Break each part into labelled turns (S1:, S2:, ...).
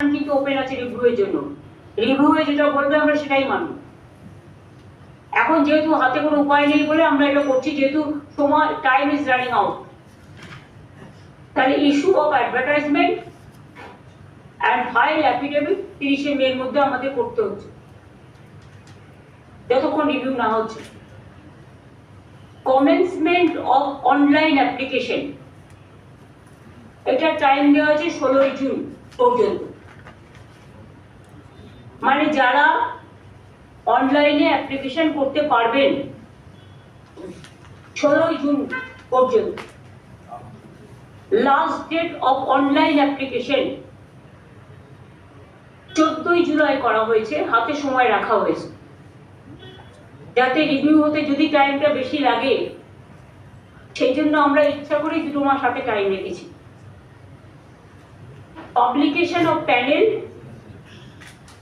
S1: কিন্তু ওপেন আছে রিভিউয়ের জন্য? রিভিউয়ে যেটা বলবে আমরা সেটাই মানব। এখন যেহেতু হাতে কোনো উপায় নেই বলে আমরা এটা করছি, যেহেতু সময় টাইম ইজ রানিং আউট তাহলে issue of advertisement and file affidavit তিরিশে মের মধ্যে আমাদের করতে হচ্ছে। যতক্ষণ রিভিউ না হচ্ছে। কমেন্সমেন্ট অফ অনলাইন অ্যাপ্লিকেশন এটা টাইম দেওয়া আছে ষোলোই জুন পর্যন্ত। মানে যারা অনলাইনে অ্যাপ্লিকেশন করতে পারবেন, ষোলোই জুন পর্যন্ত। Last date of online application চোদ্দই জুলাই করা হয়েছে, হাতে সময় রাখা হয়েছে। যাতে রিভিউ হতে যদি টাইমটা বেশি লাগে, সেই জন্য আমরা ইচ্ছা করেই দুটো মাস হাতে টাইম রেখেছি। Publication of panel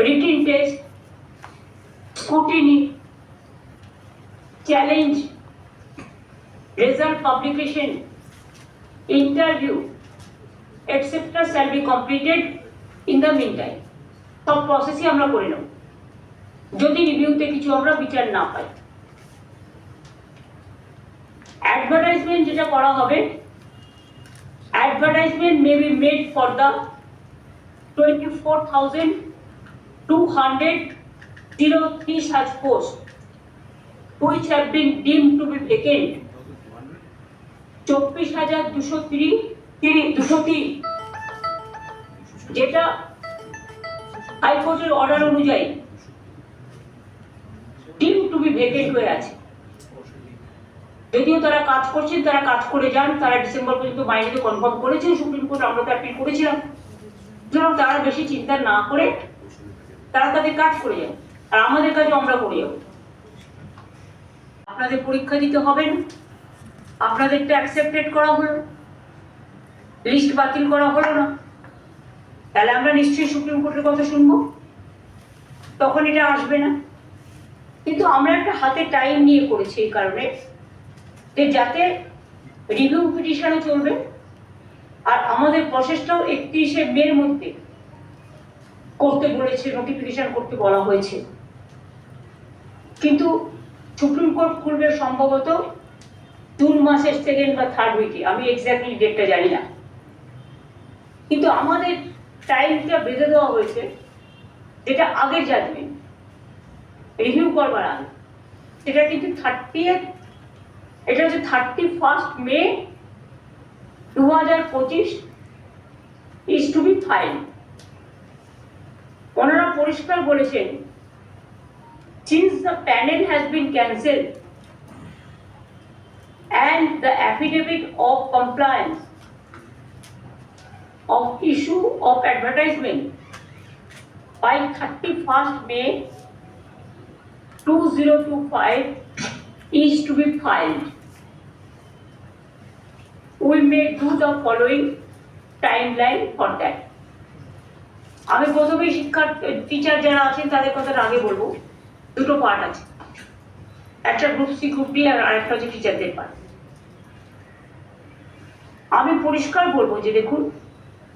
S1: written test scrutiny challenge result publication, interview, etc. shall be completed in the meantime. সব প্রসেসই আমরা করে নেব যদি রিভিউতে কিছু আমরা বিচার না পাই অ্যাডভার্টাইজমেন্ট যেটা করা হবে advertisement may be made for the twenty four thousand 203 such posts. Which have been deemed to be vacant. 24203 যেটা হাইকোর্টের অর্ডার অনুযায়ী ডিম টু বি ভেকেন্ট হয়ে আছে যদিও তারা কাজ করছেন তারা কাজ করে যান তারা ডিসেম্বর পর্যন্ত বাইরে কনফার্ম করেছেন সুপ্রিম কোর্ট আমরা তো অ্যাপিল করেছিলাম সুতরাং তারা বেশি চিন্তা না করে তারা তাদের কাজ করে যান আর আমাদের কাজও আমরা করে যাব আপনাদের পরীক্ষা দিতে হবে না। আপনাদেরটা অ্যাকসেপ্টেড করা হলো। লিস্ট বাতিল করা হলো না। তাহলে আমরা নিশ্চয়ই সুপ্রিম কোর্টের কথা শুনব। তখন এটা আসবে না। কিন্তু আমরা একটা হাতে টাইম নিয়ে করেছি এই কারণে যে যাতে রিভিউ পিটিশনও চলবে। আর আমাদের প্রসেসটাও একত্রিশে মের মধ্যে। করতে বলেছে নোটিফিকেশন করতে বলা হয়েছে। কিন্তু সুপ্রিম কোর্ট খুলবে সম্ভবত জুন মাসের সেকেন্ড বা থার্ড উইকে আমি এক্স্যাক্টলি ডেটটা জানি না। কিন্তু আমাদের টাইমটা বেঁধে দেওয়া হয়েছে, যেটা আগের জাজমেন্ট রিভিউ করবার আগে। সেটা কিন্তু থার্টি এটা হচ্ছে থার্টি ফার্স্ট মে দু হাজার পঁচিশ ইজ টু বি ফাইল ওনারা পরিষ্কার বলেছেন since the panel has been cancel and the affidavit of compliance of issue of advertisement by 31st May 2025 is to be filed. We may do the following timeline for that. আমি প্রথমে শিক্ষার teacher যারা আছেন তাদের কথাটা আগে বলব। দুটো পার্ট আছে। একটা গ্রুপ সি গ্রুপ ডি আর আরেকটা হচ্ছে টিচারদের পার্ট আমি পরিষ্কার বলব যে দেখুন,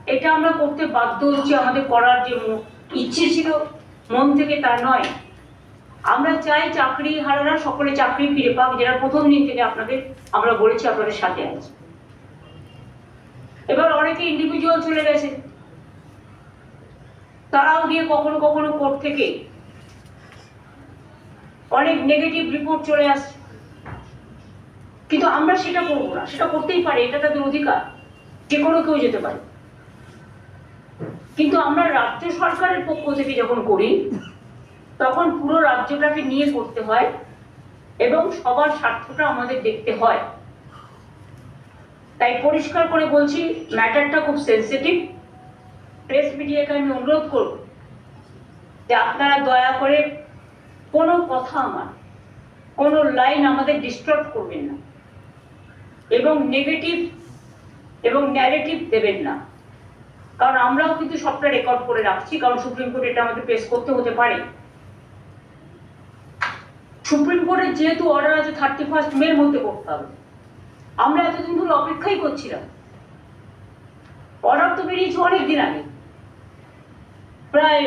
S1: এটা আমরা করতে বাধ্য হচ্ছি আমাদের করার যে ইচ্ছে ছিল, মন থেকে তা নয়। আমরা চাই চাকরি হারারা সকলে চাকরি ফিরে পাক যারা প্রথম দিন থেকে আপনাদের, আমরা বলেছি আপনাদের সাথে আছে। এবার অনেকে ইন্ডিভিজুয়াল চলে গেছে। তারাও গিয়ে কখনো কখনো কোর্ট থেকে অনেক নেগেটিভ রিপোর্ট চলে আসছে কিন্তু আমরা সেটা করব না, সেটা করতেই পারি, এটা তাদের অধিকার, যে কোনো কেউ যেতে পারে। কিন্তু আমরা রাজ্য সরকারের পক্ষ থেকে যখন করি, তখন পুরো রাজ্যটাকে নিয়ে করতে হয় এবং সবার স্বার্থটা আমাদের দেখতে হয়। তাই পরিষ্কার করে বলছি, ম্যাটারটা খুব সেন্সিটিভ প্রেস মিডিয়াকে আমি অনুরোধ করব যে আপনারা দয়া করে কোনো কথা আমার, কোনো লাইন আমাদের ডিস্টার্ব করবেন না এবং নেগেটিভ এবং ন্যারেটিভ দেবেন না। কারণ আমরাও কিন্তু সবটা রেকর্ড করে রাখছি, কারণ সুপ্রিম কোর্ট এটা আমাদের পেশ করতে হতে পারে। সুপ্রিম কোর্টের যেহেতু অর্ডার আছে থার্টি ফার্স্ট মের মধ্যে করতে হবে। আমরা এতদিন ধরে অপেক্ষাই করছিলাম। অর্ডার তো বেরিয়েছে অনেক দিন আগে। প্রায়